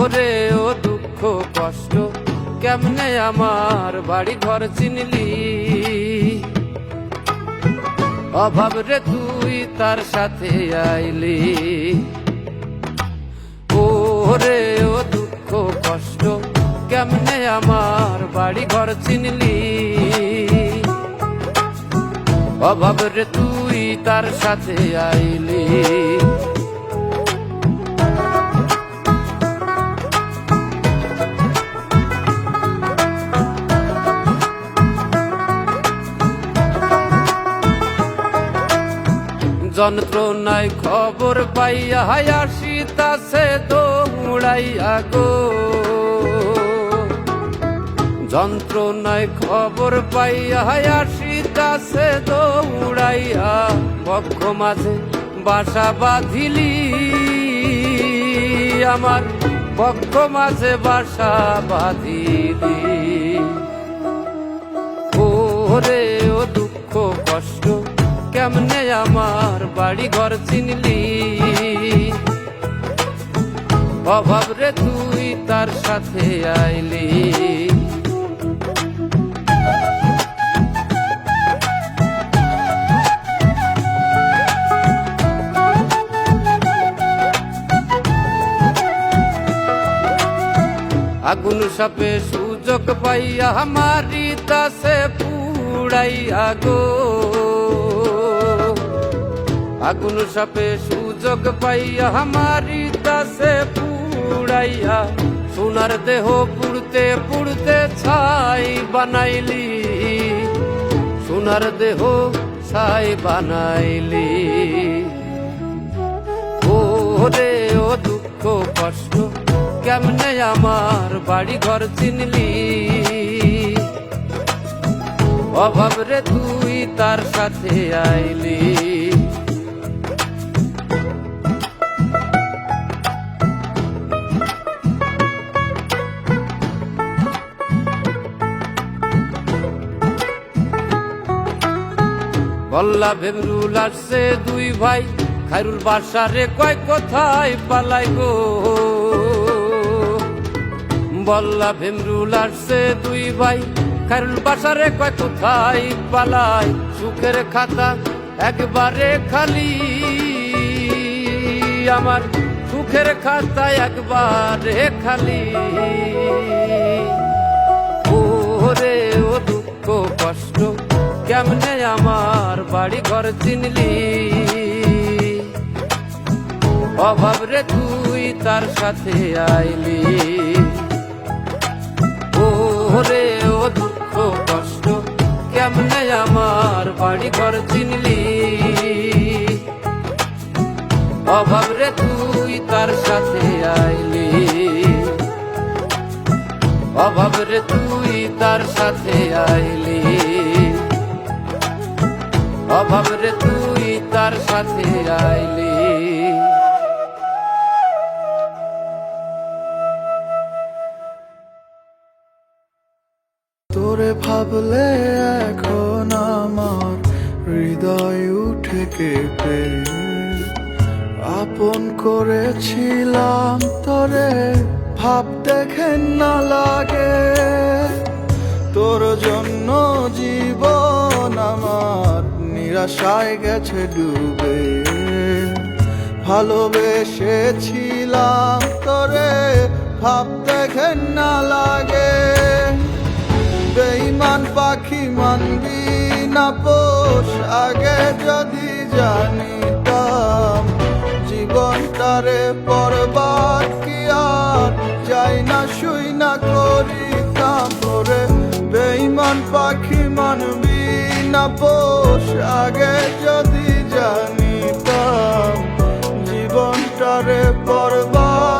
ওরে ও দুঃখ, কষ্ট, কেমনে আমার বাড়ি ঘর চিনলি? অভাব রে তুই তার সাথে আইলি। ওরে ও দুঃখ, কষ্ট, কেমনে আমার বাড়ি ঘর চিনলি? অভাব রে তুই তার সাথে আইলি। যন্ত্রণায় খবর পাইয়া আসিতাছে দৌড়াইয়া গো। যন্ত্রণায় খবর পাইয়া আসিতাছে দৌড়াইয়া বক্ষ মাঝে বাসা বাঁধিলি। আমার বক্ষ মাঝে বাসা বাঁধিলি। ওরে, ও দুঃখ কষ্ট কেমনে আমার বাড়ি ঘর চিনলি? অভাব রে তুই তার সাথে আইলি। আগুন সাপে সুযোগ পাইয়া আমারি দাসে পুড়াইয়া গো। আগুন সাপে সুযোগ পাইয়া আমারি দাসে পুড়াইয়া। সোনার দেহ পুড়তে পুড়তে ছাই বানাইলি। সোনার দেহ ছাই বানাইলি। ওরে, ও দুঃখ, কষ্ট, কেমনে আমার বাড়ি ঘর চিনলি? অভাব রে তুই তার সাথে আইলি। বল্লা ভেমরুল আসছে দুই ভাই। খাইরুল বাসারে কয়, কোথায় পালাই গো? বল্লা ভেমরুল আসছে দুই ভাই। খাইরুল বাসারে কয়, কোথায় পালাই? সুখের খাতা একবারে খালি। আমার সুখের খাতা একবারে খালি। ওরে ও দুঃখ কষ্ট, কেমনে আমার বাড়ি ঘর চিনলি। অভাব রে তুই তার সাথে আইলি। ও রে ও দুঃখ, কষ্ট, কেমনে আমার বাড়ি ঘর চিনলি? অভাব রে তুই তার সাথে আইলি। অভাব রে তুই তার সাথে আইলি। অভাব রে তুই তার সাথে আইলি। তোরে ভাবলে এখন আমার হৃদয় উঠে কেঁপে। আপন করেছিলাম তোরে ভাব দেখেন না লাগে। তোর নিরাশায় গেছে ডুবে। ভালোবেসেছিলাম তোরে ভাব দেখেন না লাগে। বেইমান পাখি মানবি না পোষ, আগে যদি জানিতাম জীবনটারে পরবার কি আর, যাই না শুই না করিতাম তোরে। বেইমান পাখি মানবি না পোষ আগে যদি জানিতাম জীবনটারে পরবার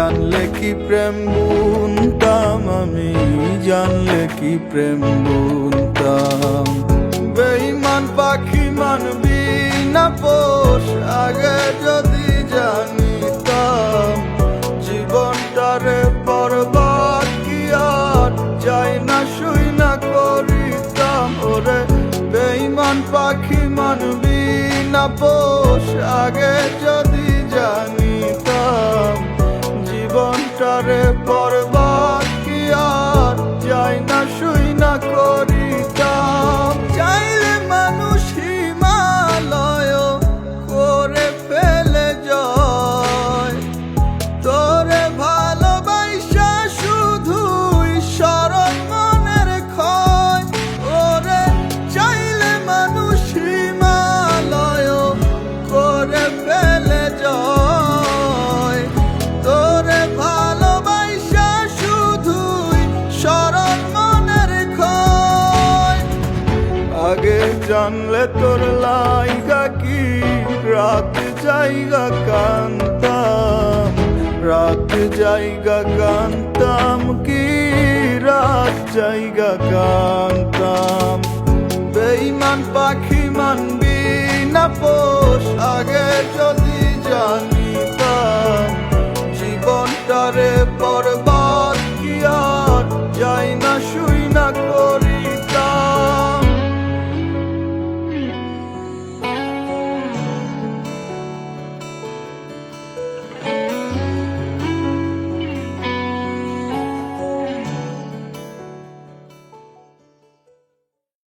জানলে কি প্রেম বুনতাম? আমি জানলে কি প্রেম বুনতাম? বেইমান পাখি মানবি না পোষ, আগে যদি জানিতাম, জীবনটারে বরবাদ কি আর? যাই না, শুই না, করিতাম, ওরে বেইমান পাখি মানবি না পোষ, আগে যদি করে তোর লাইগা কি? রাত জায়গা কান্তাম, রাত জায়গা কান্তাম কি? রাত জায়গা কান্তাম। বেইমান পাখি মানবি না পোষ, আগে যদি জানিতাম, জীবনটারে পরবা